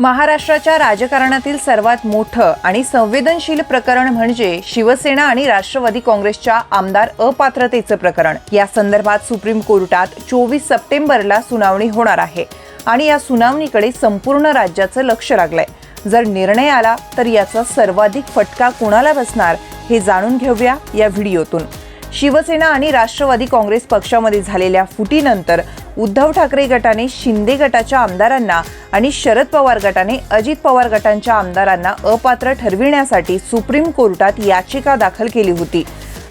महाराष्ट्राच्या राजकारणातील सर्वात मोठं आणि संवेदनशील प्रकरण म्हणजे शिवसेना आणि राष्ट्रवादी काँग्रेसच्या आमदार अपात्रतेचं प्रकरण. या संदर्भात सुप्रीम कोर्टात चोवीस सप्टेंबरला सुनावणी होणार आहे आणि या सुनावणीकडे संपूर्ण राज्याचं लक्ष लागलंय. जर निर्णय आला तर याचा सर्वाधिक फटका कोणाला बसणार हे जाणून घेऊया या व्हिडिओतून. शिवसेना आणि राष्ट्रवादी काँग्रेस पक्षामध्ये झालेल्या फुटीनंतर उद्धव ठाकरे गटाने शिंदे गटाच्या आमदारांना आणि शरद पवार गटाने अजित पवार गटांच्या आमदारांना अपात्र ठरविण्यासाठी सुप्रीम कोर्टात याचिका दाखल केली होती.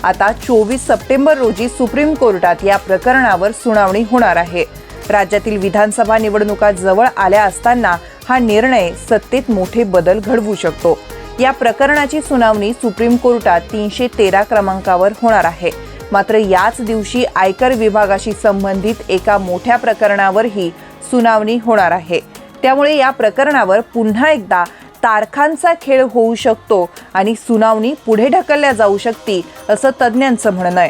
आता चोवीस सप्टेंबर रोजी सुप्रीम कोर्टात या प्रकरणावर सुनावणी होणार आहे. राज्यातील विधानसभा निवडणुका जवळ आल्या असताना हा निर्णय सत्तेत मोठे बदल घडवू शकतो. या प्रकरणाची सुनावणी सुप्रीम कोर्टात तीनशे तेरा क्रमांकावर होणार आहे. मात्र याच दिवशी आयकर विभागाशी संबंधित एका मोठ्या प्रकरणावरही सुनावणी होणार आहे. त्यामुळे या प्रकरणावर पुन्हा एकदा तारखांचा खेळ होऊ शकतो आणि सुनावणी पुढे ढकलल्या जाऊ शकते असं तज्ज्ञांचं म्हणणं आहे.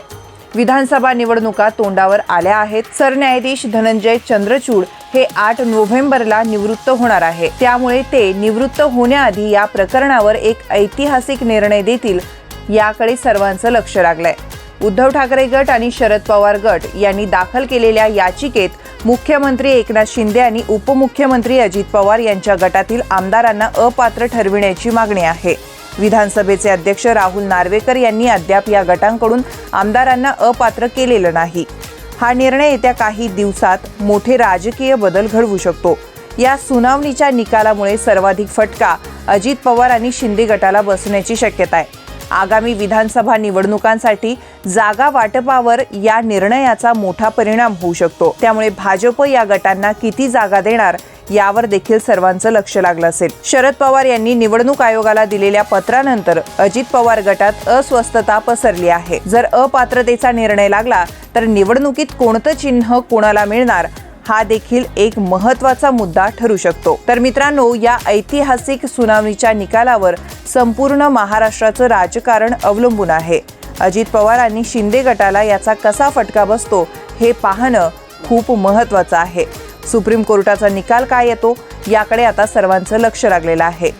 विधानसभा निवडणुका तोंडावर आल्या आहेत. सरन्यायाधीश धनंजय चंद्रचूड हे आठ नोव्हेंबरला निवृत्त होणार आहे. त्यामुळे ते निवृत्त होण्याआधी या प्रकरणावर एक ऐतिहासिक निर्णय देतील याकडे सर्वांचं लक्ष लागलंय. उद्धव ठाकरे गट आणि शरद पवार गट यांनी दाखल केलेल्या याचिकेत मुख्यमंत्री एकनाथ शिंदे आणि उपमुख्यमंत्री अजित पवार यांच्या गटातील आमदारांना अपात्र ठरविण्याची मागणी आहे. विधानसभेचे अध्यक्ष राहुल नार्वेकर यांनी अद्याप या गटांकडून आमदारांना अपात्र केलेलं नाही. हा निर्णय येत्या काही दिवसात मोठे राजकीय बदल घडवू शकतो. या सुनावणीच्या निकालामुळे सर्वाधिक फटका अजित पवार आणि शिंदे गटाला बसण्याची शक्यता आहे. आगामी विधानसभा निवडणुकांसाठी जागा वाटपावर या निर्णयाचा मोठा परिणाम होऊ शकतो. त्यामुळे भाजप या गटांना किती जागा देणार यावर देखील सर्वांचं लक्ष लागलं असेल. शरद पवार यांनी निवडणूक आयोगाला दिलेल्या पत्रानंतर अजित पवार गटात अस्वस्थता पसरली आहे. जर अपात्रतेचा निर्णय लागला तर निवडणुकीत कोणतं चिन्ह कोणाला मिळणार हा देखील एक महत्त्वाचा मुद्दा ठरू शकतो. तर मित्रांनो या ऐतिहासिक सुनावणीच्या निकालावर संपूर्ण महाराष्ट्राचं राजकारण अवलंबून आहे. अजित पवार आणि शिंदे गटाला याचा कसा फटका बसतो हे पाहणं खूप महत्वाचं आहे. सुप्रीम कोर्टाचा निकाल काय येतो याकडे आता सर्वांचं लक्ष लागलेलं आहे.